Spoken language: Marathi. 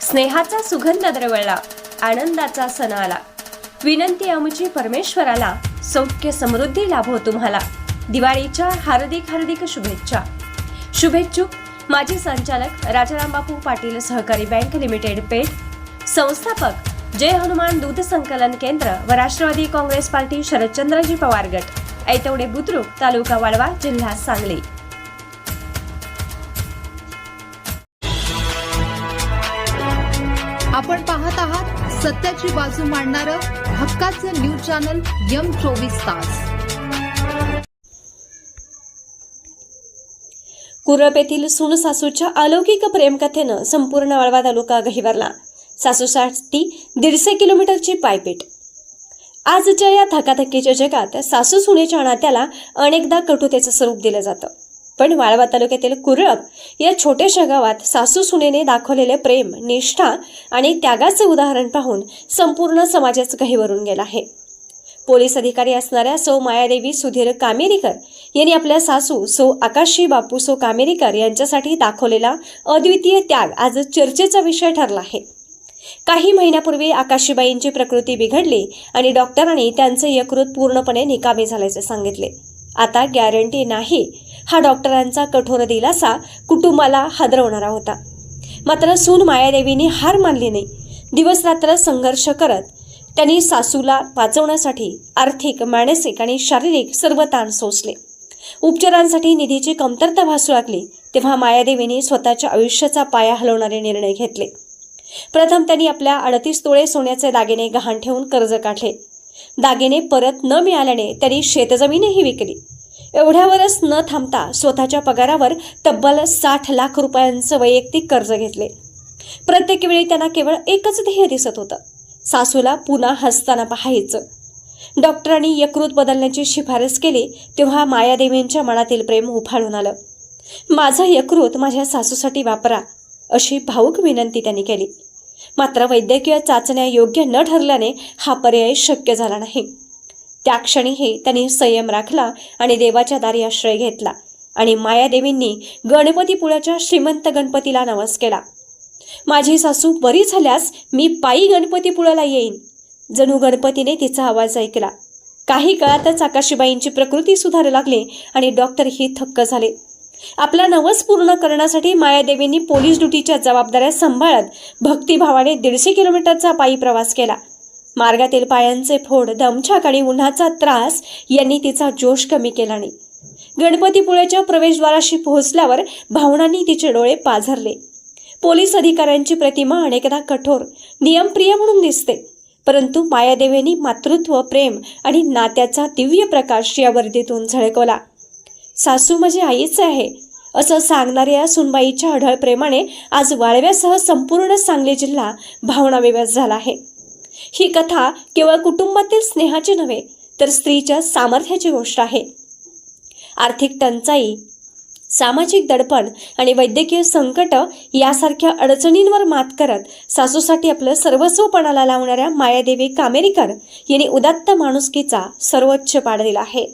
स्नेहाचा सुगंध दरवळला आनंदाचा सण आला. विनंती आमची परमेश्वराला सौख्य समृद्धी लाभो तुम्हाला. दिवाळीच्या हार्दिक हार्दिक शुभेच्छा. शुभेच्छुक माजी संचालक राजाराम बापू पाटील सहकारी बँक लिमिटेड पेठ. संस्थापक जय हनुमान दूध संकलन केंद्र व राष्ट्रवादी काँग्रेस पार्टी शरदचंद्रजी पवार गट. ऐतवडे बुद्रुक तालुका वाळवा जिल्हा सांगली. आपण पाहत आहात सत्याची बाजू मांडणारं हक्काचं न्यूज चॅनल यम चोवीस तास. कुरप येथील सून सासूच्या अलौकिक प्रेमकथेनं संपूर्ण वळवा तालुका गहिवरला. सासूसाठी दीडशे किलोमीटरची पायपीट. आजच्या या धकाधकीच्या जगात सासू सुनेच्या नात्याला अनेकदा कटुतेचं स्वरूप दिलं जातं. पण वाळवा तालुक्यातील कुरळप या छोट्याशा गावात सासू सुनेने दाखवलेले प्रेम निष्ठा आणि त्यागाचे उदाहरण पाहून संपूर्ण समाजाच गहिवरून गेला आहे. पोलीस अधिकारी असणाऱ्या सौ मायादेवी सुधीर कामेरीकर यांनी आपल्या सासू सौ आकाशी बापू सौ कामेरीकर यांच्यासाठी दाखवलेला अद्वितीय त्याग आज चर्चेचा विषय ठरला आहे. काही महिन्यापूर्वी आकाशीबाईंची प्रकृती बिघडली आणि डॉक्टरांनी त्यांचे यकृत पूर्णपणे निकामी झाल्याचे सांगितले. आता गॅरंटी नाही हा डॉक्टरांचा कठोर दिलासा कुटुंबाला हादरवणारा होता. मात्र सून मायादेवीने हार मानली नाही. दिवस रात्र संघर्ष करत त्यांनी सासूला वाचवण्यासाठी आर्थिक मानसिक आणि शारीरिक सर्व ताण सोसले. उपचारांसाठी निधीची कमतरता भासू लागली तेव्हा मायादेवीने स्वतःच्या आयुष्याचा पाया हलवणारे निर्णय घेतले. प्रथम त्यांनी आपल्या अडतीस तोळे सोन्याचे दागिने गहाण ठेवून कर्ज काढले. दागिने परत न मिळाल्याने त्यांनी शेतजमीनही विकली. एवढ्यावरच न थांबता स्वतःच्या पगारावर तब्बल साठ लाख रुपयांचं वैयक्तिक कर्ज घेतले. प्रत्येक वेळी त्यांना केवळ एकच ध्येय दिसत होतं. सासूला पुन्हा हसताना पाहायचं. डॉक्टरांनी यकृत बदलण्याची शिफारस केली तेव्हा मायादेवींच्या मनातील प्रेम उफाळून आलं. माझं यकृत माझ्या सासूसाठी वापरा अशी भाऊक विनंती त्यांनी केली. मात्र वैद्यकीय चाचण्या योग्य न ठरल्याने हा पर्याय शक्य झाला नाही. त्या क्षणीही त्यांनी संयम राखला आणि देवाच्या दारी आश्रय घेतला. आणि मायादेवींनी गणपतीपुळ्याच्या श्रीमंत गणपतीला नवस केला. माझी सासू बरी झाल्यास मी पायी गणपतीपुळ्याला येईन जणू गणपतीने तिचा आवाज ऐकला. काही काळातच आकाशीबाईंची प्रकृती सुधारू लागली आणि डॉक्टरही थक्क झाले. आपला नवस पूर्ण करण्यासाठी मायादेवींनी पोलीस ड्युटीच्या जबाबदाऱ्या सांभाळत भक्तिभावाने दीडशे किलोमीटरचा पायी प्रवास केला. मार्गातील पायांचे फोड दमछाक आणि उन्हाचा त्रास यांनी तिचा जोश कमी केला नाही. गणपतीपुळ्याच्या प्रवेशद्वाराशी पोहोचल्यावर भावनांनी तिचे डोळे पाझरले. पोलीस अधिकाऱ्यांची प्रतिमा अनेकदा कठोर नियमप्रिय म्हणून दिसते परंतु मायादेवींनी मातृत्व प्रेम आणि नात्याचा दिव्य प्रकाश या वर्दीतून झळकवला. सासू माझी आईच आहे असं सांगणाऱ्या सुनबाईच्या अढळ प्रेमाने आज वाळव्यासह संपूर्ण सांगली जिल्हा भावनाविवश झाला आहे. ही कथा केवळ कुटुंबातील स्नेहाची नव्हे तर स्त्रीच्या सामर्थ्याची गोष्ट आहे. आर्थिक टंचाई सामाजिक दडपण आणि वैद्यकीय संकट यासारख्या अडचणींवर मात करत सासूसाठी आपलं सर्वस्वपणाला लावणाऱ्या मायादेवी कामेरीकर यांनी उदात्त माणुसकीचा सर्वोच्च पाड दिला आहे.